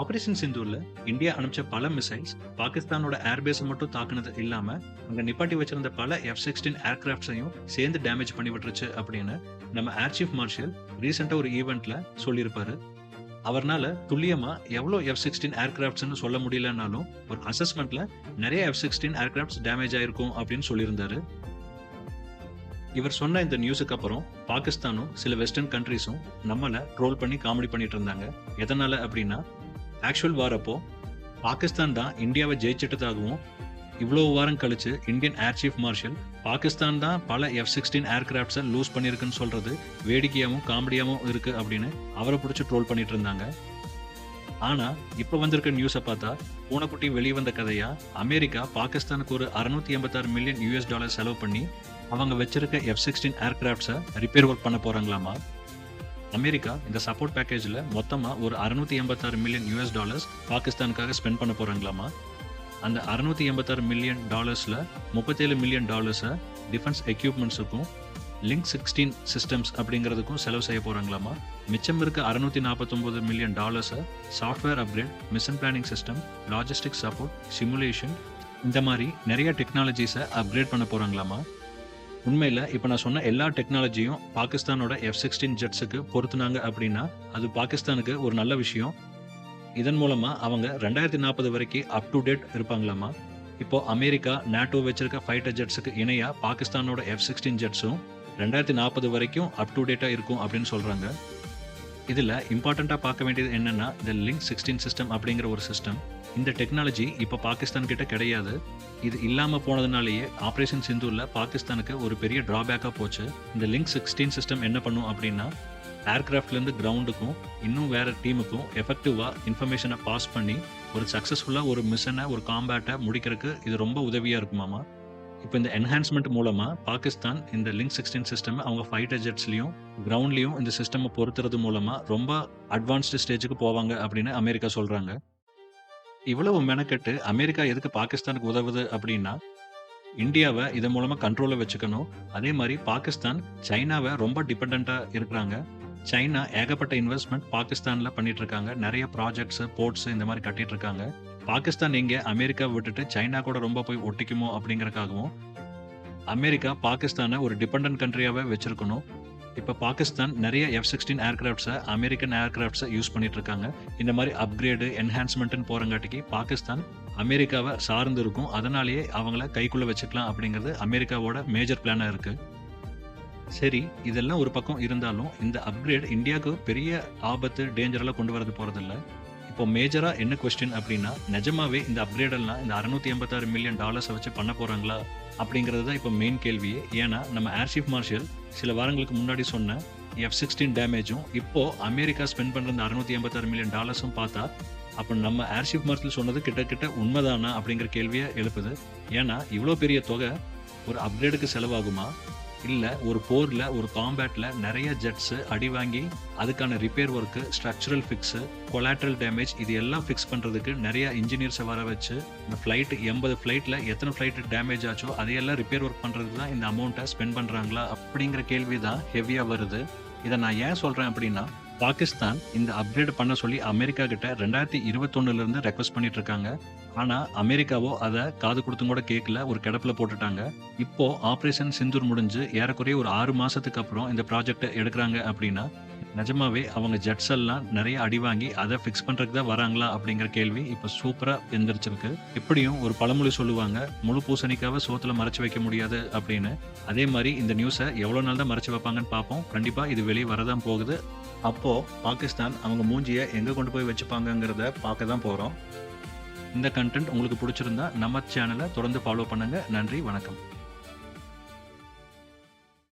Operation சிந்தூர்ல India அனுப்பிச்ச பல missiles பாகிஸ்தானோட ஏர்பேஸ் மட்டும் தாக்குனது இல்லாம அங்க நிப்பாட்டி வச்சிருந்த பல எஃப் சிக்ஸ்டீன் ஏர்கிராஃப்ட்ஸையும் சேர்ந்து டேமேஜ் பண்ணி விட்டுருச்சு அப்படின்னு நம்ம ஏர் சீஃப் மார்ஷல் ரீசெண்டா ஒரு ஈவெண்ட்ல சொல்லியிருப்பாரு. அவர்னால துல்லியமா எவ்வளவு எஃப் சிக்ஸ்டீன் ஏர்கிராஃப்ட்ஸ்னு சொல்ல முடியலனாலும் ஒரு அசஸ்மெண்ட்ல நிறைய எஃப் சிக்ஸ்டீன் ஏர்கிராஃப்ட்ஸ் டேமேஜ் ஆயிருக்கும் அப்படின்னு சொல்லியிருந்தாரு. இவர் சொன்ன இந்த நியூஸுக்கு அப்புறம் பாகிஸ்தானும் சில வெஸ்டர்ன் கண்ட்ரீஸும் நம்மளை ட்ரோல் பண்ணி காமெடி பண்ணிட்டு இருந்தாங்க. எதனால அப்படின்னா ஆக்சுவல் வார் அப்போ பாகிஸ்தான் தான் இந்தியாவை ஜெயிச்சிட்டதாகவும் இவ்வளோ வாரம் கழிச்சு Indian air chief marshal Pakistan தான் பல எஃப் சிக்ஸ்டீன் ஏர்கிராஃப்ட்ஸை லூஸ் பண்ணியிருக்குன்னு சொல்றது வேடிக்கையாகவும் காமெடியாகவும் இருக்கு அப்படின்னு அவரை பிடிச்சி ட்ரோல் பண்ணிட்டு இருந்தாங்க. ஆனா இப்போ வந்திருக்க நியூஸை பார்த்தா பூனைக்குட்டி வெளிவந்த கதையா அமெரிக்கா பாகிஸ்தானுக்கு ஒரு அறுநூத்தி எண்பத்தாறு மில்லியன் யூஎஸ் டாலர் செலவு பண்ணி அவங்க வச்சிருக்க எஃப் சிக்ஸ்டீன் ஏர்கிராஃப்ட்ஸை ரிப்பேர் ஒர்க் பண்ண போறாங்களாமா? அமெரிக்கா இந்த சப்போர்ட் பேக்கேஜில் மொத்தமாக ஒரு அறுநூத்தி எண்பத்தாறு மில்லியன் யூஎஸ் டாலர்ஸ் பாகிஸ்தானுக்காக ஸ்பெண்ட் பண்ண போகிறாங்களாமா அந்த அறுநூத்தி எண்பத்தாறு மில்லியன் டாலர்ஸில் முப்பத்தேழு மில்லியன் டாலர்ஸை டிஃபென்ஸ் எக்யூப்மெண்ட்ஸுக்கும் லிங்க் சிக்ஸ்டீன் சிஸ்டம்ஸ் அப்படிங்கிறதுக்கும் செலவு செய்ய போகிறாங்களாமா மிச்சம் இருக்க அறுநூத்தி நாற்பத்தொம்பது million டாலர்ஸை software upgrade mission planning system logistic support simulation இந்த மாதிரி நிறைய டெக்னாலஜிஸை அப்கிரேட் பண்ண போகிறாங்களாமா உண்மையில் இப்போ நான் சொன்ன எல்லா டெக்னாலஜியும் பாகிஸ்தானோட எஃப் சிக்ஸ்டீன் ஜெட்ஸுக்கு பொருத்துனாங்க அப்படின்னா அது பாகிஸ்தானுக்கு ஒரு நல்ல விஷயம். இதன் மூலமாக அவங்க ரெண்டாயிரத்தி நாற்பது வரைக்கும் அப் டு டேட் இருப்பாங்களாமா? இப்போ அமெரிக்கா நாட்டோ வச்சிருக்க ஃபைட்டர் ஜெட்ஸுக்கு இணையாக பாகிஸ்தானோட எஃப் சிக்ஸ்டீன் ஜெட்ஸும் ரெண்டாயிரத்தி நாற்பது வரைக்கும் அப் டு டேட்டாக இருக்கும் அப்படின்னு சொல்கிறாங்க இதில் இம்பார்ட்டண்ட்டாக பார்க்க வேண்டியது என்னன்னா இந்த லிங்க் சிக்ஸ்டீன் சிஸ்டம் அப்படிங்கிற ஒரு சிஸ்டம் இந்த டெக்னாலஜி இப்போ பாகிஸ்தான் கிட்ட கிடையாது. இது இல்லாமல் போனதுனாலேயே ஆப்ரேஷன் சிந்தூரில் பாகிஸ்தானுக்கு ஒரு பெரிய ட்ராபேக்காக போச்சு. இந்த லிங்க் சிக்ஸ்டீன் சிஸ்டம் என்ன பண்ணும் அப்படின்னா ஏர்கிராஃப்ட்லேருந்து கிரவுண்டுக்கும் இன்னும் வேறு டீமுக்கும் எஃபெக்டிவாக இன்ஃபர்மேஷனை பாஸ் பண்ணி ஒரு சக்ஸஸ்ஃபுல்லாக ஒரு மிஷனை ஒரு காம்பேட்டை முடிக்கிறதுக்கு இது ரொம்ப உதவியாக இருக்குமாமா இப்போ இந்த என்ஹான்ஸ்மெண்ட் மூலமாக பாகிஸ்தான் இந்த லிங்க் சிக்ஸ்டீன் சிஸ்டம் அவங்க ஃபைட்டர் ஜெட்ஸ்லையும் கிரவுண்ட்லையும் இந்த சிஸ்டம் பொறுத்துறது மூலமாக ரொம்ப அட்வான்ஸ்டு ஸ்டேஜுக்கு போவாங்க அப்படின்னு அமெரிக்கா சொல்கிறாங்க இவ்வளவு மெனக்கெட்டு அமெரிக்கா எதுக்கு பாகிஸ்தானுக்கு உதவுது அப்படின்னா இந்தியாவை இதன் மூலமா கண்ட்ரோலில் வச்சுக்கணும். அதே மாதிரி பாகிஸ்தான் சைனாவை ரொம்ப டிபெண்டா இருக்கிறாங்க. சைனா ஏகப்பட்ட இன்வெஸ்ட்மெண்ட் பாகிஸ்தான்ல பண்ணிட்டு இருக்காங்க நிறைய ப்ராஜெக்ட்ஸ் போர்ட்ஸ் இந்த மாதிரி கட்டிட்டு இருக்காங்க பாகிஸ்தான் இங்கே அமெரிக்கா விட்டுட்டு சைனா கூட ரொம்ப போய் ஒட்டிக்குமோ அப்படிங்கறக்காகவும் அமெரிக்கா பாகிஸ்தானை ஒரு டிபெண்டன்ட் கண்ட்ரியாவே வச்சிருக்கணும். இப்போ பாகிஸ்தான் நிறைய எஃப் சிக்ஸ்டீன் ஏர்கிராஃப்ட்ஸை அமெரிக்கன் ஏர்கிராஃப்ட்ஸை யூஸ் பண்ணிட்டு இருக்காங்க இந்த மாதிரி அப்கிரேடு என்ஹான்ஸ்மெண்ட்னு போகிறங்காட்டிக்கு பாகிஸ்தான் அமெரிக்காவை சார்ந்து இருக்கும். அதனாலேயே அவங்கள கைக்குள்ளே வச்சுக்கலாம் அப்படிங்கிறது அமெரிக்காவோட மேஜர் பிளானாக இருக்குது சரி இதெல்லாம் ஒரு பக்கம் இருந்தாலும் இந்த அப்கிரேட் இந்தியாவுக்கு பெரிய ஆபத்து டேஞ்சரெல்லாம் கொண்டு வரது போகிறதில்ல இப்போ மேஜரா என்ன கொஸ்டின் அப்படின்னா நிஜமாவே இந்த அப்கிரேடெல்லாம் இந்த அறுநூத்தி எண்பத்தாறு மில்லியன் டாலர்ஸை வச்சு பண்ண போறாங்களா? அப்படிங்கிறது தான் இப்போ மெயின் கேள்வியே ஏன்னா நம்ம ஏர் மார்ஷல் சில வாரங்களுக்கு முன்னாடி சொன்ன எஃப் சிக்ஸ்டீன் டேமேஜும் இப்போ அமெரிக்கா ஸ்பெண்ட் பண்ற இந்த அறுநூத்தி எண்பத்தாறு மில்லியன் டாலர்ஸும் பார்த்தா அப்போ நம்ம ஏர்ஷிப் மார்ஷல் சொன்னது கிட்டத்தட்ட உண்மைதானா அப்படிங்கிற கேள்வியை எழுப்புது. ஏன்னா இவ்வளோ பெரிய தொகை ஒரு அப்கிரேடுக்கு செலவாகுமா? இல்லை ஒரு போரில் ஒரு காம்பேட்டில் நிறைய ஜெட்ஸு அடி வாங்கி அதுக்கான repair work structural fix collateral damage இது எல்லாம் ஃபிக்ஸ் பண்ணுறதுக்கு நிறைய இன்ஜினியர்ஸை வர வச்சு இந்த ஃப்ளைட் எண்பது ஃப்ளைட்டில் எத்தனை ஃப்ளைட் டேமேஜ் ஆச்சோ அதையெல்லாம் ரிப்பேர் ஒர்க் பண்ணுறதுக்கு தான் இந்த அமௌண்ட்டை ஸ்பெண்ட் பண்ணுறாங்களா அப்படிங்கிற கேள்வி தான் ஹெவியாக வருது. இதை நான் ஏன் சொல்கிறேன் அப்படின்னா பாகிஸ்தான் இந்த அப்கிரேட் பண்ண சொல்லி அமெரிக்கா கிட்ட ரெண்டாயிரத்தி இருபத்தொன்னுல இருந்து ரெக்வஸ்ட் பண்ணிட்டு இருக்காங்க. ஆனா அமெரிக்காவோ அதை காது கொடுத்தும் கூட கேட்கல ஒரு கிடப்புல போட்டுட்டாங்க. இப்போ ஆபரேஷன் சிந்தூர் முடிஞ்சு ஏறக்குறைய ஒரு ஆறு மாசத்துக்கு அப்புறம் இந்த ப்ராஜெக்ட் எடுக்கிறாங்க அப்படின்னா நிஜமாவே அவங்க ஜெட்ஸ் எல்லாம் நிறைய அடி வாங்கி அதை ஃபிக்ஸ் பண்றதுக்கு தான் வராங்களா அப்படிங்கிற கேள்வி இப்போ சூப்பரா எந்திரிச்சிருக்கு. எப்படியும் ஒரு பழமொழி சொல்லுவாங்க முழு பூசணிக்காவை சோத்துல மறைச்சு வைக்க முடியாது அப்படின்னு. அதே மாதிரி இந்த நியூஸை எவ்வளவு நாள் தான் மறைச்சு வைப்பாங்கன்னு பார்ப்போம் கண்டிப்பா இது வெளியே வரதான் போகுது. அப்போ பாகிஸ்தான் அவங்க மூஞ்சியை எங்க கொண்டு போய் வச்சுப்பாங்கங்கிறத பார்க்க தான் போறோம். இந்த கண்டென்ட் உங்களுக்கு பிடிச்சிருந்தா நம்ம சேனலை தொடர்ந்து ஃபாலோ பண்ணுங்க. நன்றி வணக்கம்.